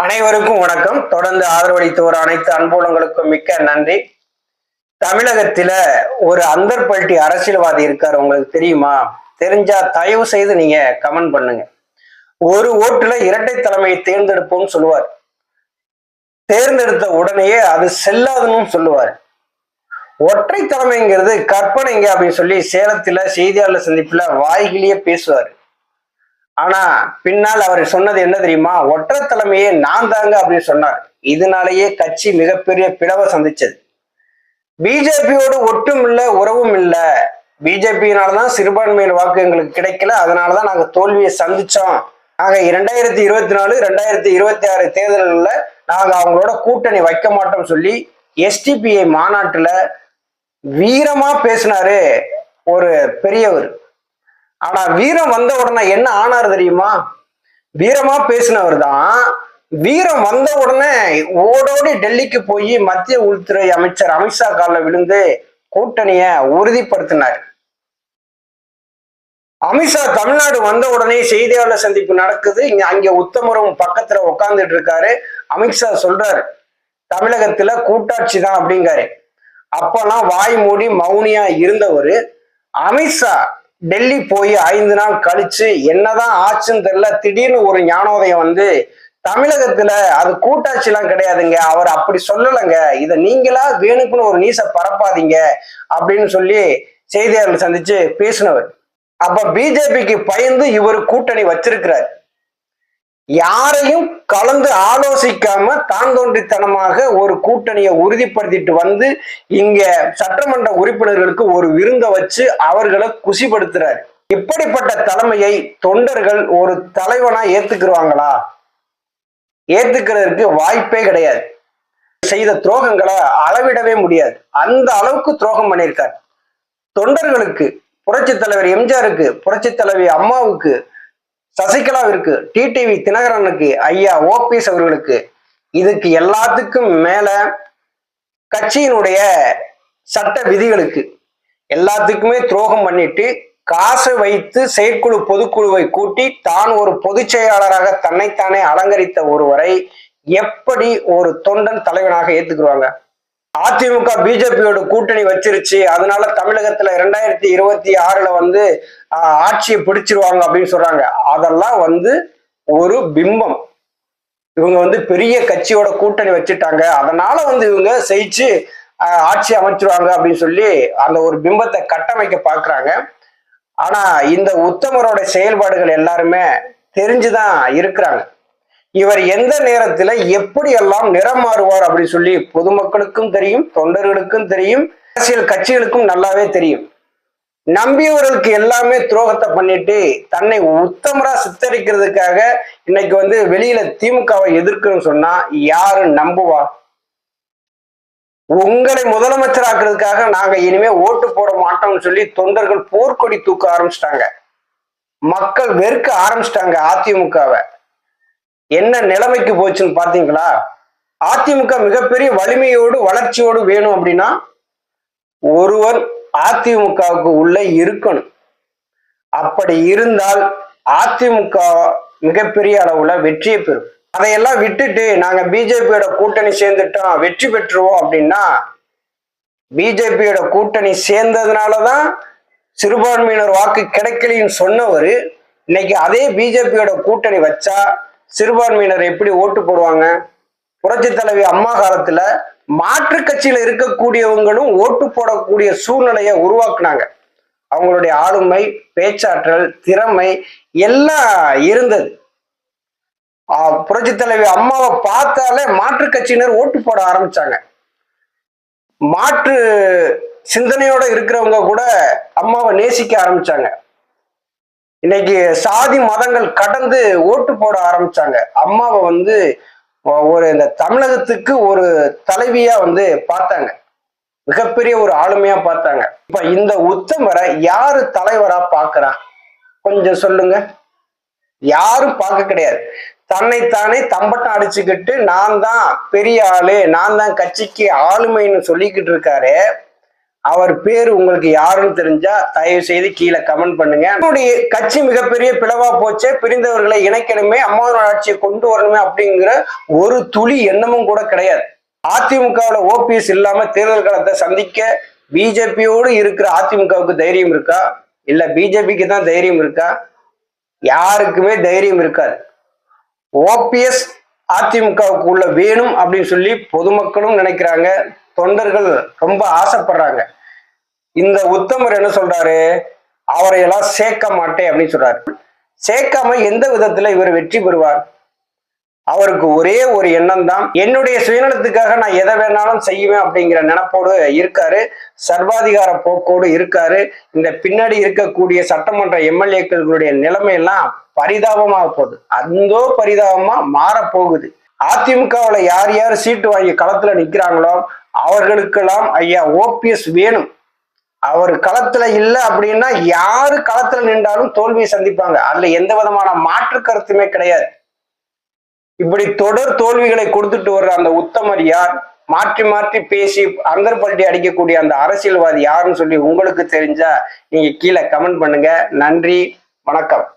அனைவருக்கும் வணக்கம். தொடர்ந்து ஆதரவளித்து அனைத்து அன்புலங்களுக்கும் மிக்க நன்றி. தமிழகத்துல ஒரு அந்தர்பல்ட்டி அரசியல்வாதி இருக்காரு உங்களுக்கு தெரியுமா? தெரிஞ்சா தயவு செய்து நீங்க கமெண்ட் பண்ணுங்க. ஒரு ஓட்டுல இரட்டை தலைமையை தேர்ந்தெடுப்போம்னு சொல்லுவார். தேர்ந்தெடுத்த உடனேயே அது செல்லாதுன்னு சொல்லுவார். ஒற்றை தலைமைங்கிறது கற்பனைங்க அப்படின்னு சொல்லி சேலத்துல செய்தியாளர் சந்திப்புல வாய்கிலேயே பேசுவார். ஆனா பின்னால் அவர் சொன்னது என்ன தெரியுமா? ஒற்ற தலைமையே நான் தாங்க அப்படின்னு சொன்னார். இதனாலேயே கட்சி மிகப்பெரிய பிளவை சந்திச்சது. பிஜேபியோடு ஒட்டும் இல்லை உறவும் இல்லை. பிஜேபியினாலதான் சிறுபான்மையின் வாக்கு எங்களுக்கு கிடைக்கல. அதனாலதான் நாங்க தோல்வியை சந்திச்சோம். நாங்க இரண்டாயிரத்தி இருபத்தி நாலு ரெண்டாயிரத்தி இருபத்தி ஆறு தேர்தல்கள்ல நாங்க அவங்களோட கூட்டணி வைக்க மாட்டோம் சொல்லி எஸ்டிபிஐ மாநாட்டுல வீரமா பேசினாரு ஒரு பெரியவர். ஆனா வீரம் வந்த உடனே என்ன ஆனார் தெரியுமா? வீரமா பேசினவர் தான் வீரம் வந்த உடனே ஓடோடி டெல்லிக்கு போய் மத்திய உள்துறை அமைச்சர் அமித்ஷா காலில் விழுந்து கூட்டணிய உறுதிப்படுத்தினார். அமித்ஷா தமிழ்நாடு வந்த உடனே செய்தியாளர் சந்திப்பு நடக்குது. இங்க அங்க உத்தமரும் பக்கத்துல உட்கார்ந்துட்டு இருக்காரு. அமித்ஷா சொல்றாரு தமிழகத்துல கூட்டாட்சி தான் அப்படிங்காரு. அப்பெல்லாம் வாய் மூடி மௌனியா இருந்தவர் அமித்ஷா டெல்லி போய் ஐந்து நாள் கழிச்சு என்னதான் ஆச்சுன்னு தெரியல. திடீர்னு ஒரு ஞானோதயம் வந்து தமிழகத்துல அது கூட்டாட்சி எல்லாம் கிடையாதுங்க. அவர் அப்படி சொல்லலைங்க. இதை நீங்களா வேணுக்குன்னு ஒரு நீச பரப்பாதீங்க அப்படின்னு சொல்லி செய்தியாளர்கள் சந்திச்சு பேசினவர். அப்ப பிஜேபிக்கு பயந்து இவர் கூட்டணி வச்சிருக்கிறார். யாரையும் கலந்து ஆலோசிக்காம தான் தோன்றித்தனமாக ஒரு கூட்டணியை உறுதிப்படுத்திட்டு வந்து இங்க சட்டமன்ற உறுப்பினர்களுக்கு ஒரு விருந்த வச்சு அவர்களை குசிப்படுத்துறாரு. இப்படிப்பட்ட தலைமையை தொண்டர்கள் ஒரு தலைவனா ஏத்துக்குருவாங்களா? ஏத்துக்கிறதுக்கு வாய்ப்பே கிடையாது. செய்த துரோகங்களை அளவிடவே முடியாது. அந்த அளவுக்கு துரோகம் பண்ணியிருக்கார். தொண்டர்களுக்கு புரட்சி தலைவர் எம்ஜிஆருக்கு புரட்சி தலைவி அம்மாவுக்கு சசிகலாவிற்கு டிடிவி தினகரனுக்கு ஐயா ஓபிஎஸ் அவர்களுக்கு இதுக்கு எல்லாத்துக்கும் மேல கட்சியினுடைய சட்ட விதிகளுக்கு எல்லாத்துக்குமே துரோகம் பண்ணிட்டு காசை வைத்து செயற்குழு பொதுக்குழுவை கூட்டி தான் ஒரு பொதுச் செயலாளராக தன்னைத்தானே அலங்கரித்த ஒருவரை எப்படி ஒரு தொண்டன் தலைவனாக ஏத்துக்குவாங்க அதிமுக பிஜேபியோட கூட்டணி வச்சிருச்சு. அதனால தமிழகத்துல இரண்டாயிரத்தி இருபத்தி ஆறுல வந்து ஆட்சியை பிடிச்சிருவாங்க அப்படின்னு சொல்றாங்க. அதெல்லாம் வந்து ஒரு பிம்பம். இவங்க வந்து பெரிய கட்சியோட கூட்டணி வச்சுட்டாங்க. அதனால வந்து இவங்க ஜெயிச்சு ஆட்சி அமைச்சிருவாங்க அப்படின்னு சொல்லி அந்த ஒரு பிம்பத்தை கட்டமைக்க பாக்குறாங்க. ஆனா இந்த உத்தமரோட செயல்பாடுகள் எல்லாருமே தெரிஞ்சுதான் இருக்கிறாங்க. இவர் எந்த நேரத்துல எப்படி எல்லாம் நிறம் மாறுவார் அப்படின்னு சொல்லி பொதுமக்களுக்கும் தெரியும் தொண்டர்களுக்கும் தெரியும் அரசியல் கட்சிகளுக்கும் நல்லாவே தெரியும். நம்பியவர்களுக்கு எல்லாமே துரோகத்தை பண்ணிட்டு தன்னை உத்தமரா சித்தரிக்கிறதுக்காக இன்னைக்கு வந்து வெளியில திமுகவை எதிர்க்கணும்னு சொன்னா யாரு நம்புவா? உங்களை முதலமைச்சராக்குறதுக்காக நாங்க இனிமே ஓட்டு போட மாட்டோம்னு சொல்லி தொண்டர்கள் போர்க்கொடி தூக்க ஆரம்பிச்சிட்டாங்க. மக்கள் வெறுக்க ஆரம்பிச்சிட்டாங்க அதிமுகவை. என்ன நிலைமைக்கு போச்சுன்னு பாத்தீங்களா அதிமுக மிகப்பெரிய வலிமையோடு வளர்ச்சியோடு வேணும் அப்படின்னா ஒருவர் அதிமுகவுக்கு உள்ள இருக்கணும். அப்படி இருந்தால் அதிமுக மிகப்பெரிய அளவுல வெற்றியை பெறும். அதையெல்லாம் விட்டுட்டு நாங்க பிஜேபியோட கூட்டணி சேர்ந்துட்டோம் வெற்றி பெற்றுவோம் அப்படின்னா பிஜேபியோட கூட்டணி சேர்ந்ததுனாலதான் சிறுபான்மையினர் வாக்கு கிடைக்கலன்னு சொன்னவர் இன்னைக்கு அதே பிஜேபியோட கூட்டணி வச்சா சிறுபான்மையினர் எப்படி ஓட்டு போடுவாங்க? புரட்சி தலைவி அம்மா காலத்துல மாற்று கட்சியில இருக்கக்கூடியவங்களும் ஓட்டு போடக்கூடிய சூழ்நிலையை உருவாக்குனாங்க. அவங்களுடைய ஆளுமை பேச்சாற்றல் திறமை எல்லாம் இருந்தது. புரட்சி தலைவி அம்மாவை பார்த்தாலே மாற்று கட்சியினர் ஓட்டு போட ஆரம்பிச்சாங்க. மாற்று சிந்தனையோட இருக்கிறவங்க கூட அம்மாவை நேசிக்க ஆரம்பிச்சாங்க. இன்னைக்கு சாதி மதங்கள் கடந்து ஓட்டு போட ஆரம்பிச்சாங்க. அம்மாவை வந்து ஒரு இந்த தமிழகத்துக்கு ஒரு தலைவியா வந்து பார்த்தாங்க. மிகப்பெரிய ஒரு ஆளுமையா பார்த்தாங்க. இப்ப இந்த உத்தமரை யாரு தலைவரா பாக்குறா கொஞ்சம் சொல்லுங்க. யாரும் பார்க்க கிடையாது. தன்னைத்தானே தம்பட்டம் அடிச்சுக்கிட்டு நான் தான் பெரிய ஆளு நான் தான் கட்சிக்கு ஆளுமைன்னு சொல்லிக்கிட்டு இருக்காரு. அவர் பேர் உங்களுக்கு யாருன்னு தெரிஞ்சா தயவு செய்து கீழே கமெண்ட் பண்ணுங்க. நம்முடைய கட்சி மிகப்பெரிய பிளவா போச்சே பிரிந்தவர்களை இணைக்கணுமே அம்மாவோட ஆட்சியை கொண்டு வரணுமே அப்படிங்கிற ஒரு துளி எண்ணமும் கூட கிடையாது. அதிமுகவில் ஓபிஎஸ் இல்லாம தேர்தல் காலத்தை சந்திக்க பிஜேபியோடு இருக்கிற அதிமுகவுக்கு தைரியம் இருக்கா? இல்ல பிஜேபிக்கு தான் தைரியம் இருக்கா? யாருக்குமே தைரியம் இருக்காது. ஓபிஎஸ் அதிமுகவுக்கு உள்ள வேணும் அப்படின்னு சொல்லி பொதுமக்களும் நினைக்கிறாங்க. தொண்டர்கள் ரொம்ப ஆசைப்படுறாங்க. இந்த உத்தமர் என்ன சொல்றாரு? அவரையெல்லாம் சேர்க்க மாட்டேன் அப்படின்னு சொல்றாரு. சேர்க்காம எந்த விதத்துல இவர் வெற்றி பெறுவார்? அவருக்கு ஒரே ஒரு எண்ணம் தான். என்னுடைய சுயநலத்துக்காக நான் எதை வேணாலும் செய்வேன் அப்படிங்கிற நினப்போடு இருக்காரு. சர்வாதிகார போக்கோடு இருக்காரு. இந்த பின்னாடி இருக்கக்கூடிய சட்டமன்ற எம்எல்ஏக்களுடைய நிலைமையெல்லாம் பரிதாபமாக போகுது. அந்தோ பரிதாபமா மாறப்போகுது. அதிமுகவுல யார் யார் சீட்டு வாங்கி களத்துல நிக்கிறாங்களோ அவர்களுக்கெல்லாம் ஐயா ஓபிஎஸ் வேணும். அவர் களத்துல இல்ல அப்படின்னா யாரு களத்துல நின்றாலும் தோல்வியை சந்திப்பாங்க. அதுல எந்த விதமான மாற்று கருத்துமே கிடையாது. இப்படி தொடர் தோல்விகளை கொடுத்துட்டு வர்ற அந்த உத்தமர் யார்? மாற்றி மாற்றி பேசி அங்கற்பட்டி அடிக்கக்கூடிய அந்த அரசியல்வாதி யாருன்னு சொல்லி உங்களுக்கு தெரிஞ்சா நீங்க கீழே கமெண்ட் பண்ணுங்க. நன்றி வணக்கம்.